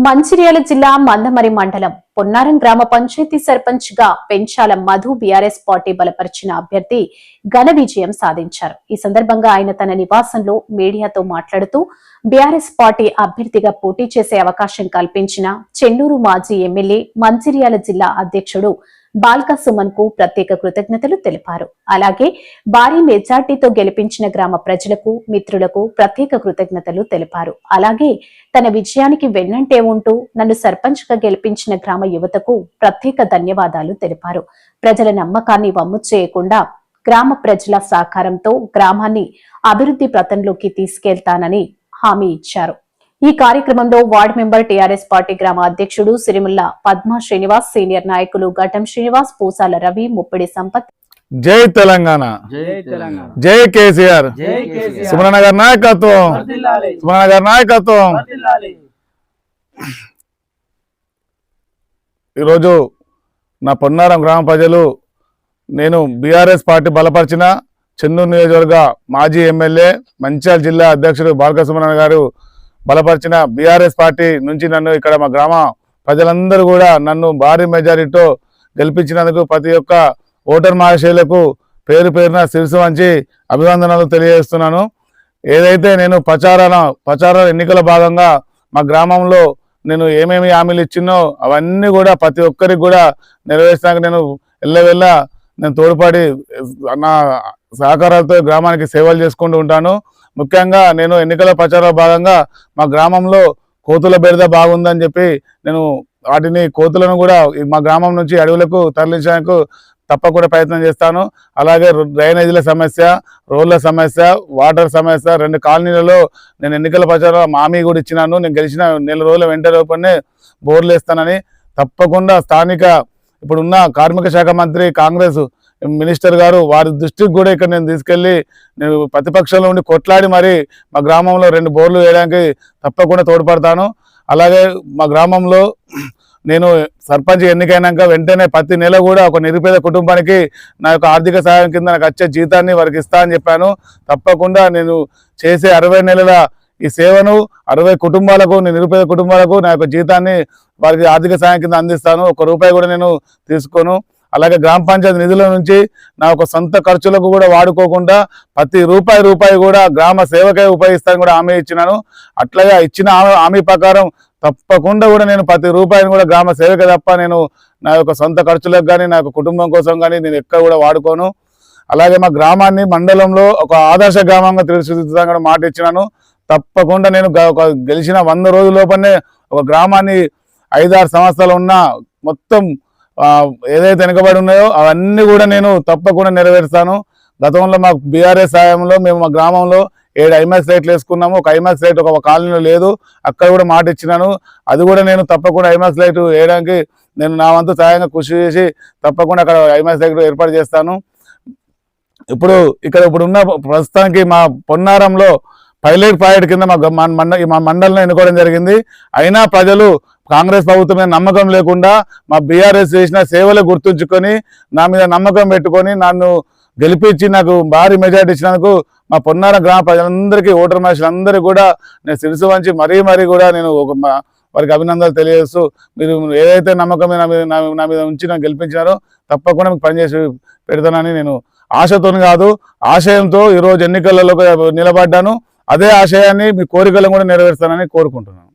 మంచిర్యాల జిల్లా మందమరి మండలం పొన్నారం గ్రామ పంచాయతీ సర్పంచ్గా పెంచాల మధు బీఆర్ఎస్ పార్టీ బలపరిచిన అభ్యర్థి ఘన విజయం సాధించారు. ఈ సందర్భంగా ఆయన తన నివాసంలో మీడియాతో మాట్లాడుతూ బీఆర్ఎస్ పార్టీ అభ్యర్థిగా పోటీ చేసే అవకాశం కల్పించిన చెన్నూరు మాజీ ఎమ్మెల్యే మంచిర్యాల జిల్లా అధ్యక్షుడు బాల్క సుమన్కు ప్రత్యేక కృతజ్ఞతలు తెలిపారు. అలాగే భారీ మెజార్టీతో గెలిపించిన గ్రామ ప్రజలకు మిత్రులకు ప్రత్యేక కృతజ్ఞతలు తెలిపారు. అలాగే తన విజయానికి వెన్నంటే ఉంటూ నన్ను సర్పంచ్గా గెలిపించిన గ్రామ యువతకు ప్రత్యేక ధన్యవాదాలు తెలిపారు. ప్రజల నమ్మకాన్ని వమ్ము చేయకుండా గ్రామ ప్రజల సహకారంతో గ్రామాన్ని అభివృద్ధి పథంలోకి తీసుకెళ్తానని హామీ ఇచ్చారు. ఈ కార్యక్రమంలో వార్డు మెంబర్ టీఆర్ఎస్ పార్టీ గ్రామ అధ్యక్షుడు సిరిముల్ల పద్మ శ్రీనివాస్ సీనియర్ నాయకులు ఘటం శ్రీనివాస్ పూసాల రవి ముప్పిడి సంపత్. జై తెలంగాణ. జై తెలంగాణ. జై కేసీఆర్. జై కేసీఆర్. సుమన గారి నాయకత్వం. వర్ధిల్లాలి. సుమన గారి నాయకత్వం. ఈరోజు నా పొన్నారం గ్రామ ప్రజలు నేను బీఆర్ఎస్ పార్టీ బలపరిచిన చెన్నూరు నియోజకవర్గ మాజీ ఎమ్మెల్యే మంచిర్యాల జిల్లా అధ్యక్షుడు బాలక సుమన గారు బలపరిచిన బీఆర్ఎస్ పార్టీ నుంచి నన్ను ఇక్కడ మా గ్రామ ప్రజలందరూ కూడా నన్ను భారీ మెజారిటీతో గెలిపించినందుకు ప్రతి ఒక్క ఓటర్ మహాశయులకు పేరు పేరున శిరసు వంచి అభివందనలు తెలియజేస్తున్నాను. ఏదైతే నేను ప్రచారాల ప్రచార ఎన్నికల భాగంగా మా గ్రామంలో నేను ఏమేమి హామీలు ఇచ్చినో అవన్నీ కూడా ప్రతి ఒక్కరికి కూడా నెరవేర్చడానికి నేను ఎల్లవెల్ల నేను తోడ్పడి నా సహకారాలతో గ్రామానికి సేవలు చేసుకుంటూ ఉంటాను. ముఖ్యంగా నేను ఎన్నికల ప్రచారంలో భాగంగా మా గ్రామంలో కోతుల బెడద బాగుందని చెప్పి నేను వాటిని కోతులను కూడా మా గ్రామం నుంచి అడవులకు తరలించడానికి తప్పకుండా ప్రయత్నం చేస్తాను. అలాగే డ్రైనేజీల సమస్య రోడ్ల సమస్య వాటర్ సమస్య రెండు కాలనీలలో నేను ఎన్నికల ప్రచారం మామీ కూడా ఇచ్చినాను. నేను గెలిచిన నెల రోజుల వెంట లోపలనే బోర్లు వేస్తానని తప్పకుండా స్థానిక ఇప్పుడున్న కార్మిక శాఖ మంత్రి కాంగ్రెస్ మినిస్టర్ గారు వారి దృష్టికి కూడా ఇక్కడ నేను తీసుకెళ్ళి నేను ప్రతిపక్షంలో ఉండి కొట్లాడి మరి మా గ్రామంలో రెండు బోర్లు వేయడానికి తప్పకుండా తోడ్పడతాను. అలాగే మా గ్రామంలో నేను సర్పంచ్ ఎన్నికైనాక వెంటనే ప్రతి నెల కూడా ఒక నిరుపేద కుటుంబానికి నా యొక్క ఆర్థిక సహాయం కింద నాకు వచ్చే జీతాన్ని వారికి ఇస్తా అని చెప్పాను. తప్పకుండా నేను చేసే అరవై నెలల ఈ సేవను అరవై కుటుంబాలకు నేను నిరుపేద కుటుంబాలకు నా యొక్క జీతాన్ని వారికి ఆర్థిక సహాయం కింద అందిస్తాను. ఒక రూపాయి కూడా నేను తీసుకోను. అలాగే గ్రామ పంచాయతీ నిధుల నుంచి నా ఒక సొంత ఖర్చులకు కూడా వాడుకోకుండా ప్రతి రూపాయి రూపాయి కూడా గ్రామ సేవకే ఉపయోగిస్తానని కూడా హామీ ఇచ్చినాను. అట్లాగే ఇచ్చిన హామీ- ప్రకారం తప్పకుండా కూడా నేను ప్రతి రూపాయిని కూడా గ్రామ సేవకే తప్ప నేను నా యొక్క సొంత ఖర్చులకు కానీ నా యొక్క కుటుంబం కోసం కానీ నేను ఎక్కడ కూడా వాడుకోను. అలాగే మా గ్రామాన్ని మండలంలో ఒక ఆదర్శ గ్రామంగా తీర్చిదిద్దుతాను కూడా మాట ఇచ్చినాను. తప్పకుండా నేను గ- ఒక గెలిచిన వంద రోజుల లోపలనే ఒక గ్రామాన్ని ఐదారు సంవత్సరాలు ఉన్న మొత్తం ఏదైతే వెనుకబడి ఉన్నాయో అవన్నీ కూడా నేను తప్పకుండా నెరవేరుస్తాను. గతంలో మాకు బీఆర్ఎస్ సాయంలో మేము మా గ్రామంలో ఏడు ఐమాక్స్ లైట్లు వేసుకున్నాము. ఒక ఐమాక్స్ లైట్ ఒక కాలనీలో లేదు. అక్కడ కూడా మాట ఇచ్చినాను. అది కూడా నేను తప్పకుండా ఐమాక్స్ లైట్ వేయడానికి నేను నా వంతు సాయంగా కృషి చేసి తప్పకుండా అక్కడ ఐమాక్స్ లైట్ ఏర్పాటు చేస్తాను. ఇప్పుడు ఇక్కడ ఇప్పుడు ఉన్న ప్రస్తుతానికి మా పొన్నారంలో పైలట్ ప్రాజెక్ట్ కింద మా మండ మా మండలంలో ఎన్నుకోవడం జరిగింది. అయినా ప్రజలు కాంగ్రెస్ ప్రభుత్వం మీద నమ్మకం లేకుండా మా బీఆర్ఎస్ చేసిన సేవలు గుర్తుంచుకొని నా మీద నమ్మకం పెట్టుకొని నన్ను గెలిపించి నాకు భారీ మెజార్టీ ఇచ్చినందుకు మా పొన్నార గ్రామ ప్రజలందరికీ ఓటర్ మనుషులందరికీ కూడా నేను శిరసు వంచి మరీ మరీ కూడా నేను ఒక మా- వారికి అభినందనలు తెలియజేస్తూ మీరు ఏదైతే నమ్మకం నా మీద నా- మీద ఉంచి నన్ను గెలిపించారో తప్పకుండా మీకు పనిచేసి పెడతానని నేను ఆశతో కాదు ఆశయంతో ఈరోజు ఎన్నికలలో నిలబడ్డాను. అదే ఆశయాన్ని మీ కోరికలను కూడా నెరవేరుస్తానని కోరుకుంటున్నాను.